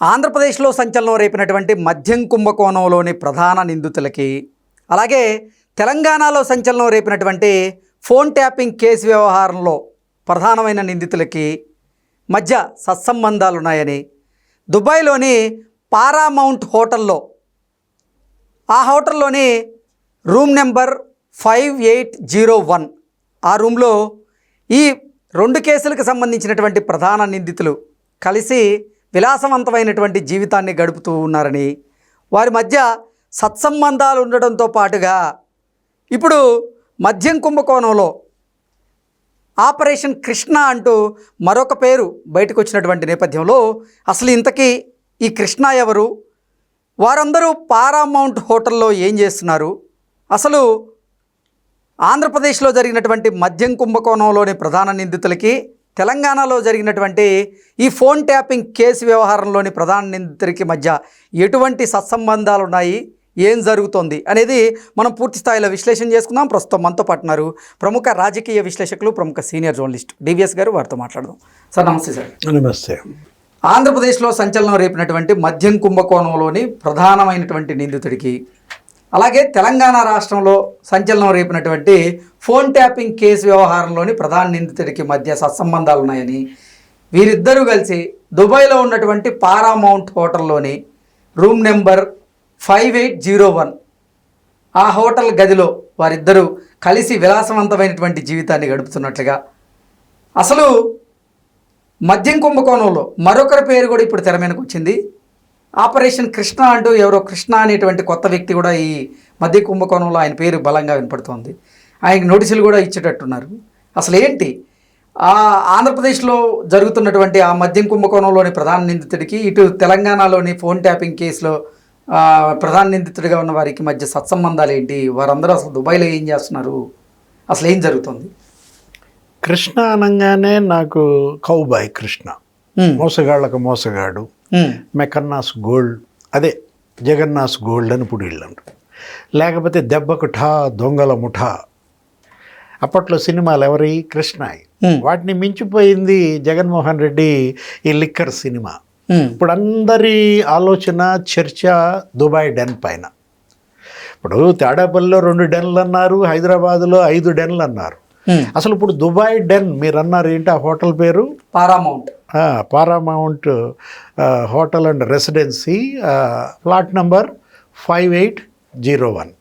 ఆంధ్రప్రదేశ్లో సంచలనం రేపినటువంటి మద్యం కుంభకోణంలోని ప్రధాన నిందితులకి అలాగే తెలంగాణలో సంచలనం రేపినటువంటి ఫోన్ ట్యాపింగ్ కేసు వ్యవహారంలో ప్రధానమైన నిందితులకి మధ్య సత్సంబంధాలు ఉన్నాయని దుబాయ్లోని పారామౌంట్ హోటల్లో ఆ హోటల్లోని room number five eight zero one ఆ రూమ్లో ఈ రెండు కేసులకు సంబంధించినటువంటి ప్రధాన నిందితులు కలిసి విలాసవంతమైనటువంటి జీవితాన్ని గడుపుతూ ఉన్నారని వారి మధ్య సత్సంబంధాలు ఉండడంతో పాటుగా ఇప్పుడు మద్యం కుంభకోణంలో ఆపరేషన్ కృష్ణ అంటూ మరొక పేరు బయటకు వచ్చినటువంటి నేపథ్యంలో అసలు ఇంతకీ ఈ కృష్ణ ఎవరు? వారందరూ పారామౌంట్ హోటల్లో ఏం చేస్తున్నారు? అసలు ఆంధ్రప్రదేశ్లో జరిగినటువంటి మద్యం కుంభకోణంలోని ప్రధాన నిందితులకి తెలంగాణలో జరిగినటువంటి ఈ ఫోన్ ట్యాపింగ్ కేసు వ్యవహారంలోని ప్రధాన నిందితులకి మధ్య ఎటువంటి సత్సంబంధాలు ఉన్నాయి ఏం జరుగుతోంది? అనేది మనం పూర్తి స్థాయిలో విశ్లేషణ చేసుకుందాం. ప్రస్తుతం మనతో పాటున్నారు ప్రముఖ రాజకీయ విశ్లేషకులు ప్రముఖ సీనియర్ జర్నలిస్ట్ డివిఎస్ గారు. వారితో మాట్లాడదాం. సార్ నమస్తే సార్. నమస్తే. ఆంధ్రప్రదేశ్లో సంచలనం రేపినటువంటి మద్యం కుంభకోణంలోని ప్రధానమైనటువంటి నిందితుడికి అలాగే తెలంగాణ రాష్ట్రంలో సంచలనం రేపినటువంటి ఫోన్ ట్యాపింగ్ కేసు వ్యవహారంలోని ప్రధాన నిందితుడికి మధ్య సత్సంబంధాలు ఉన్నాయని వీరిద్దరూ కలిసి దుబాయ్లో ఉన్నటువంటి Paramount హోటల్లోని room number five eight zero one ఆ హోటల్ గదిలో వారిద్దరూ కలిసి విలాసవంతమైనటువంటి జీవితాన్ని గడుపుతున్నట్లుగా. అసలు మద్యం కుంభకోణంలో మరొకరి పేరు కూడా ఇప్పుడు తెర మీదకి వచ్చింది. ఆపరేషన్ కృష్ణ అంటూ ఎవరో కృష్ణ అనేటువంటి కొత్త వ్యక్తి కూడా ఈ మద్య కుంభకోణంలో ఆయన పేరు బలంగా వినపడుతోంది. ఆయనకి నోటీసులు కూడా ఇచ్చేటట్టున్నారు. అసలు ఏంటి? ఆ ఆంధ్రప్రదేశ్లో జరుగుతున్నటువంటి ఆ మద్యం కుంభకోణంలోని ప్రధాన నిందితుడికి ఇటు తెలంగాణలోని ఫోన్ ట్యాపింగ్ కేసులో ప్రధాన నిందితుడిగా ఉన్న వారికి మధ్య సత్సంబంధాలు ఏంటి? వారందరూ అసలు దుబాయ్లో ఏం చేస్తున్నారు? అసలు ఏం జరుగుతుంది? కృష్ణ అనగానే నాకు కౌబాయ్ కృష్ణ. మోసగాళ్ళకు మోసగాడు. మెకన్నాస్ గోల్డ్ అదే జగన్నాస్ గోల్డ్ అని ఇప్పుడు వీళ్ళు అంటారు లేకపోతే దెబ్బకు ఠా దొంగల ముఠా. అప్పట్లో సినిమాలు ఎవరి? కృష్ణాయి. ఉమ్, వాటిని మించిపోయింది జగన్మోహన్ రెడ్డి ఈ లిక్కర్ సినిమా. ఉమ్, ఇప్పుడు అందరి ఆలోచన చర్చ దుబాయ్ డెన్ పైన. ఇప్పుడు తేడాపల్లిలో రెండు డెన్లు అన్నారు హైదరాబాదులో ఐదు డెన్లు అన్నారు. అసలు ఇప్పుడు దుబాయ్ డెన్ మీరు అన్నారు ఏంటి ఆ హోటల్ పేరు? Paramount. Paramount hotel and residency plot number five eight zero one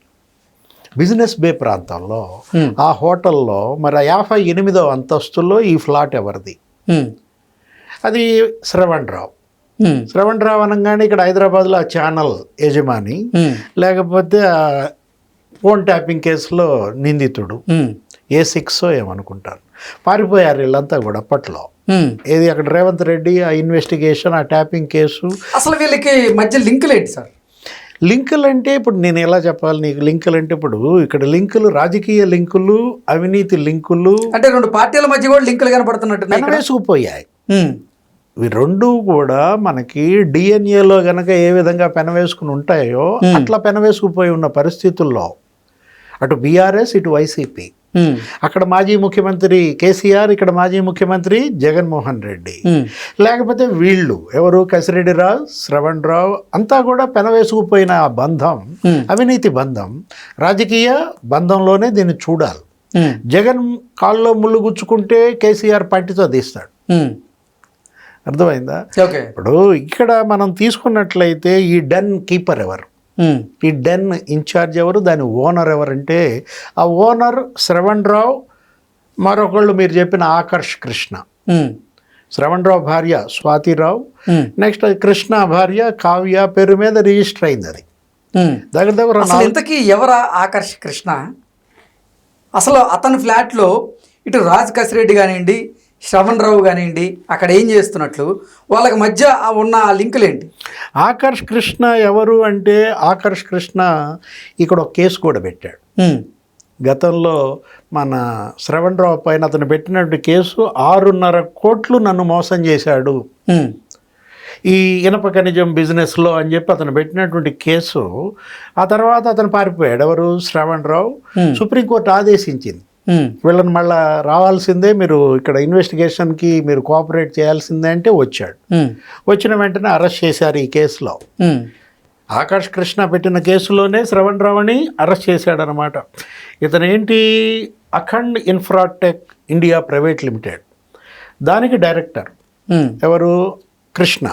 business bay ప్రాంతంలో Hmm. ఆ హోటల్లో మరి యాభై ఎనిమిదో అంతస్తులో ఈ ఫ్లాట్ ఎవరిది? ఉమ్, అది శ్రవణ్ రావు ఉమ్, శ్రవణ్ రావు అనగానే ఇక్కడ హైదరాబాద్లో ఆ ఛానల్ యజమాని. లేకపోతే ఫోన్ ట్యాపింగ్ కేసులో నిందితుడు. ఏ సిక్స్ ఏమనుకుంటాను పారిపోయారు వీళ్ళంతా కూడా అప్పట్లో. ఏది అక్కడ రేవంత్ రెడ్డి ఆ ఇన్వెస్టిగేషన్ ఆ ట్యాపింగ్ కేసు? అసలు వీళ్ళకి మధ్య లింకులు ఏంటి సార్? లింకులు అంటే ఇప్పుడు నేను ఎలా చెప్పాలి నీకు? లింకులు అంటే ఇప్పుడు ఇక్కడ లింకులు రాజకీయ లింకులు అవినీతి లింకులు. అంటే రెండు పార్టీల మధ్య కూడా లింకులు కనపడుతున్నట్టు పెనవేసుకుపోయాయి ఇవి రెండు కూడా మనకి డిఎన్ఏలో గనక ఏ విధంగా పెనవేసుకుని ఉంటాయో అట్లా పెనవేసుకుపోయి ఉన్న పరిస్థితుల్లో అటు బీఆర్ఎస్ ఇటు వైసీపీ. అక్కడ మాజీ ముఖ్యమంత్రి కేసీఆర్ ఇక్కడ మాజీ ముఖ్యమంత్రి జగన్మోహన్ రెడ్డి. లేకపోతే వీళ్ళు ఎవరు? కసిరెడ్డి రావు శ్రవణ్ రావు అంతా కూడా పెనవేసుకుపోయిన ఆ బంధం అవినీతి బంధం రాజకీయ బంధంలోనే దీన్ని చూడాలి. జగన్ కాల్లో ముళ్ళు గుచ్చుకుంటే కేసీఆర్ పంటితో తీస్తాడు. అర్థమైందా? ఓకే. ఇప్పుడు ఇక్కడ మనం తీసుకున్నట్లయితే ఈ డెన్ కీపర్ ఎవరు? ఈ డెన్ ఇన్ఛార్జ్ ఎవరు? దాని ఓనర్ ఎవరంటే ఆ ఓనర్ శ్రవణ్ రావు మరొకళ్ళు మీరు చెప్పిన ఆకర్ష్ కృష్ణ. శ్రవణ్ రావు భార్య స్వాతిరావు. నెక్స్ట్ కృష్ణ భార్య కావ్య పేరు మీద రిజిస్టర్ అయింది అది. దగ్గర దగ్గర ఇంతకీ ఎవరా ఆకర్ష్ కృష్ణ? అసలు అతని ఫ్లాట్లో ఇటు రాజ్ కసిరెడ్డి కానివ్వండి శ్రవణ్ రావు కానివ్వండి అక్కడ ఏం చేస్తున్నట్లు వాళ్ళకి మధ్య ఉన్న ఆ లింకులు ఏంటి ఆకర్ష్ కృష్ణ ఎవరు అంటే ఆకర్ష్ కృష్ణ ఇక్కడ ఒక కేసు కూడా పెట్టాడు. గతంలో మన శ్రవణ్ రావు పైన అతను పెట్టినటువంటి కేసు ఆరున్నర కోట్లు నన్ను మోసం చేశాడు. ఈ ఇనప ఖనిజం బిజినెస్లో అని చెప్పి అతను పెట్టినటువంటి కేసు ఆ తర్వాత అతను పారిపోయాడు. ఎవరు? శ్రవణ్ రావు సుప్రీంకోర్టు ఆదేశించింది. వీళ్ళని మళ్ళా రావాల్సిందే మీరు ఇక్కడ ఇన్వెస్టిగేషన్కి మీరు కోఆపరేట్ చేయాల్సిందే అంటే వచ్చాడు. వచ్చిన వెంటనే అరెస్ట్ చేశారు ఈ కేసులో. ఆకాష్ కృష్ణ పెట్టిన కేసులోనే శ్రవణ్ రావుని అరెస్ట్ చేశాడనమాట. ఇతను ఏంటి Akhand infratech India private limited. దానికి డైరెక్టర్. ఎవరు? కృష్ణ.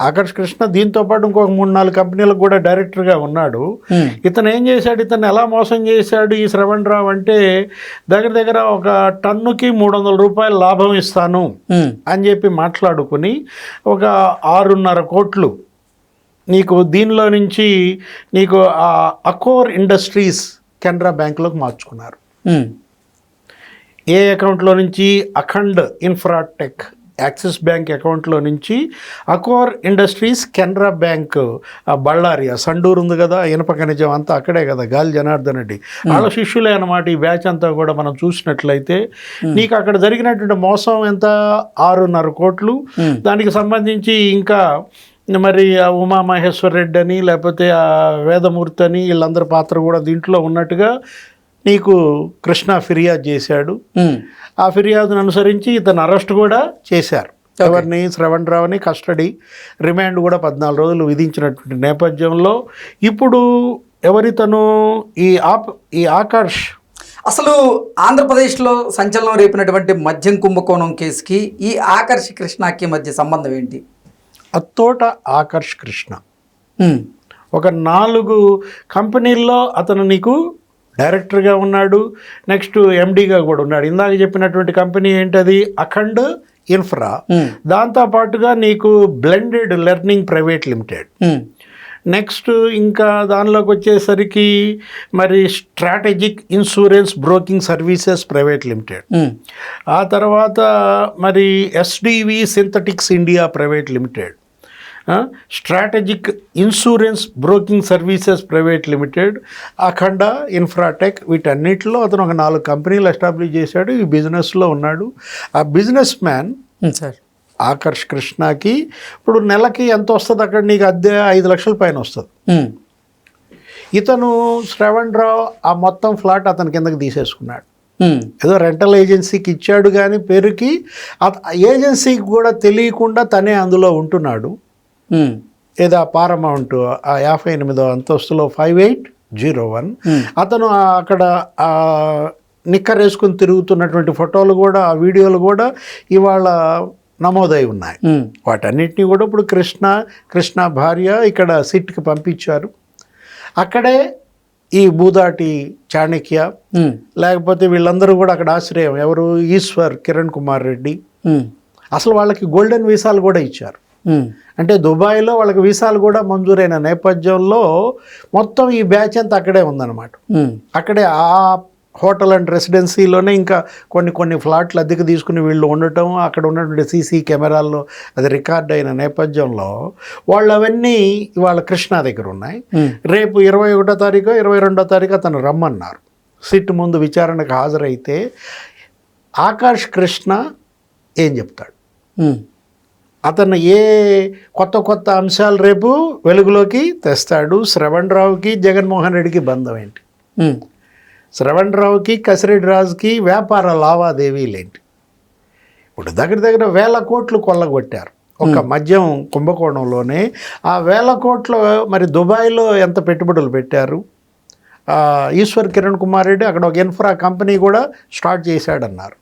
ఆకర్ష్ కృష్ణ దీంతో పాటు ఇంకొక మూడు నాలుగు కంపెనీలకు కూడా డైరెక్టర్గా ఉన్నాడు. ఇతను ఏం చేశాడు? ఇతను ఎలా మోసం చేశాడు? ఈ శ్రవణ్ రావు అంటే దగ్గర దగ్గర ఒక టన్నుకి మూడు వందల రూపాయలు లాభం ఇస్తాను అని చెప్పి మాట్లాడుకుని ఒక ఆరున్నర కోట్లు నీకు దీనిలో నుంచి నీకు ఆ అకోర్ ఇండస్ట్రీస్ కెనరా బ్యాంకులోకి మార్చుకున్నారు. ఏ అకౌంట్లో నుంచి అఖండ్ ఇన్ఫ్రాటెక్ యాక్సిస్ బ్యాంక్ అకౌంట్లో నుంచి అకోర్ ఇండస్ట్రీస్ కెనరా బ్యాంక్ బళ్ళారి ఆ సండూరు ఉంది కదా ఇనప ఖనిజం అంతా అక్కడే కదా గాలి జనార్దన్ రెడ్డి. వాళ్ళ శిష్యులే అన్నమాట ఈ బ్యాచ్ అంతా కూడా మనం చూసినట్లయితే. నీకు అక్కడ జరిగినటువంటి మోసం ఎంత? ఆరున్నర కోట్లు. దానికి సంబంధించి ఇంకా మరి ఆ ఉమామహేశ్వర్ రెడ్డి అని లేకపోతే ఆ వేదమూర్తి అని వీళ్ళందరి పాత్ర కూడా దీంట్లో ఉన్నట్టుగా నీకు కృష్ణ ఫిర్యాదు చేశాడు. ఆ ఫిర్యాదును అనుసరించి ఇతను అరెస్ట్ కూడా చేశారు. ఎవరిని? శ్రవణ్ రావుని కస్టడీ రిమాండ్ కూడా పద్నాలుగు రోజులు విధించినటువంటి నేపథ్యంలో ఇప్పుడు ఎవరితను ఈ ఆప్ ఈ ఆకర్ష్? అసలు ఆంధ్రప్రదేశ్లో సంచలనం రేపినటువంటి మద్యం కుంభకోణం కేసుకి ఈ ఆకర్షి కృష్ణకి మధ్య సంబంధం ఏంటి? అత్తోట ఆకర్ష్ కృష్ణ. ఒక నాలుగు కంపెనీల్లో అతను నీకు డైరెక్టర్గా ఉన్నాడు నెక్స్ట్ ఎండీగా కూడా ఉన్నాడు. ఇందాక చెప్పినటువంటి కంపెనీ ఏంటది? అఖండ్ ఇన్ఫ్రా. దాంతోపాటుగా నీకు blended learning private limited. Next ఇంకా దానిలోకి వచ్చేసరికి మరి strategic insurance broking services private limited. ఆ తర్వాత మరి SDV synthetics India private limited. Strategic insurance broking services private limited Akhanda infratech వీటన్నిటిలో అతను ఒక నాలుగు కంపెనీలు ఎస్టాబ్లిష్ చేశాడు. ఈ బిజినెస్లో ఉన్నాడు. ఆ బిజినెస్ మ్యాన్ సార్ ఆకర్ష్ కృష్ణకి ఇప్పుడు నెలకి ఎంత వస్తుంది అక్కడ? నీకు అద్దె ఐదు లక్షల పైన వస్తుంది. ఇతను శ్రవణ్ రావు ఆ మొత్తం ఫ్లాట్ అతని కిందకి తీసేసుకున్నాడు. ఏదో రెంటల్ ఏజెన్సీకి ఇచ్చాడు కానీ పేరుకి ఏజెన్సీకి కూడా తెలియకుండా తనే అందులో ఉంటున్నాడు. ఏదో ఆ పారమౌంట్ ఆ యాభై ఎనిమిదో అంతస్తులో five eight zero one. Hmm. అతను అక్కడ నిక్కర్ వేసుకుని తిరుగుతున్నటువంటి ఫోటోలు కూడా ఆ వీడియోలు కూడా ఇవాళ నమోదై ఉన్నాయి. ఉమ్, వాటన్నిటిని కూడా ఇప్పుడు కృష్ణ కృష్ణ భార్య ఇక్కడ సిట్కి పంపించారు. అక్కడే ఈ బూదాటి చాణక్య లేకపోతే వీళ్ళందరూ కూడా అక్కడ ఆశ్రయం ఎవరు? ఈశ్వర్ కిరణ్ కుమార్ రెడ్డి. అసలు వాళ్ళకి గోల్డెన్ వీసాలు కూడా ఇచ్చారు. అంటే దుబాయ్లో వాళ్ళకి వీసాలు కూడా మంజూరైన నేపథ్యంలో మొత్తం ఈ బ్యాచ్ అంతా అక్కడే ఉందన్నమాట. ఉమ్, అక్కడే ఆ హోటల్ అండ్ రెసిడెన్సీలోనే ఇంకా కొన్ని కొన్ని ఫ్లాట్లు అద్దెకు తీసుకుని వీళ్ళు ఉండటం అక్కడ ఉన్నటువంటి సీసీ కెమెరాల్లో అది రికార్డ్ అయిన నేపథ్యంలో వాళ్ళు అవన్నీ ఇవాళ కృష్ణ దగ్గర ఉన్నాయి. ఉమ్, రేపు ఇరవై ఒకటో తారీఖు ఇరవై రెండో తారీఖు అతను రమ్మన్నారు. సిట్ ముందు విచారణకు హాజరైతే ఆకాష్ కృష్ణ ఏం చెప్తాడు? అతను ఏ కొత్త కొత్త అంశాలు రేపు వెలుగులోకి తెస్తాడు? శ్రవణ్ రావుకి జగన్మోహన్ రెడ్డికి బంధం ఏంటి? శ్రవణ్ రావుకి కసిరెడ్డి రాజుకి వ్యాపార లావాదేవీలు ఏంటి? ఇప్పుడు దగ్గర దగ్గర వేల కోట్లు కొల్లగొట్టారు. ఒక మద్యం కుంభకోణంలోనే ఆ వేల కోట్లు మరి దుబాయ్లో ఎంత పెట్టుబడులు పెట్టారు? ఈశ్వర్ కిరణ్ కుమార్ రెడ్డి అక్కడ ఒక ఇన్ఫ్రా కంపెనీ కూడా స్టార్ట్ చేశాడన్నారు.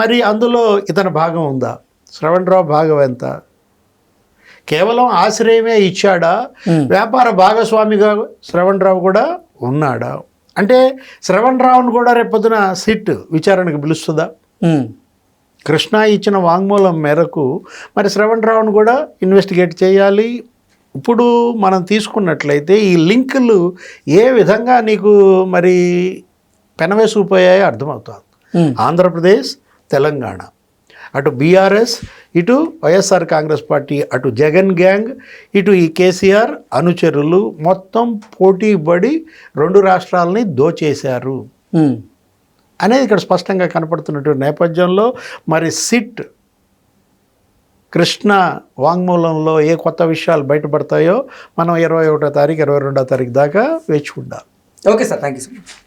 మరి అందులో ఇతని భాగం ఉందా? శ్రవణ్ రావు భాగం ఎంత కేవలం ఆశ్రయమే ఇచ్చాడా? వ్యాపార భాగస్వామిగా శ్రవణ్ రావు కూడా ఉన్నాడా? అంటే శ్రవణ్ రావును కూడా రేపొద్దున సిట్ విచారణకు పిలుస్తుందా? కృష్ణ ఇచ్చిన వాంగ్మూలం మేరకు మరి శ్రవణ్ రావును కూడా ఇన్వెస్టిగేట్ చేయాలి. ఇప్పుడు మనం తీసుకున్నట్లయితే ఈ లింకులు ఏ విధంగా నీకు మరి పెనవేసుకుపోయాయో అర్థమవుతుంది. ఆంధ్రప్రదేశ్ తెలంగాణ. అటు బీఆర్ఎస్ ఇటు వైఎస్ఆర్ కాంగ్రెస్ పార్టీ అటు జగన్ గ్యాంగ్ ఇటు ఈ కేసీఆర్ అనుచరులు మొత్తం పోటీ పడి రెండు రాష్ట్రాలని దోచేశారు. అనేది ఇక్కడ స్పష్టంగా కనపడుతున్నటువంటి నేపథ్యంలో మరి సిట్ కృష్ణ వాంగ్మూలంలో ఏ కొత్త విషయాలు బయటపడతాయో మనం ఇరవై ఒకటో తారీఖు ఇరవై రెండో తారీఖు దాకా వేచి ఉండాలి. Okay sir thank you so much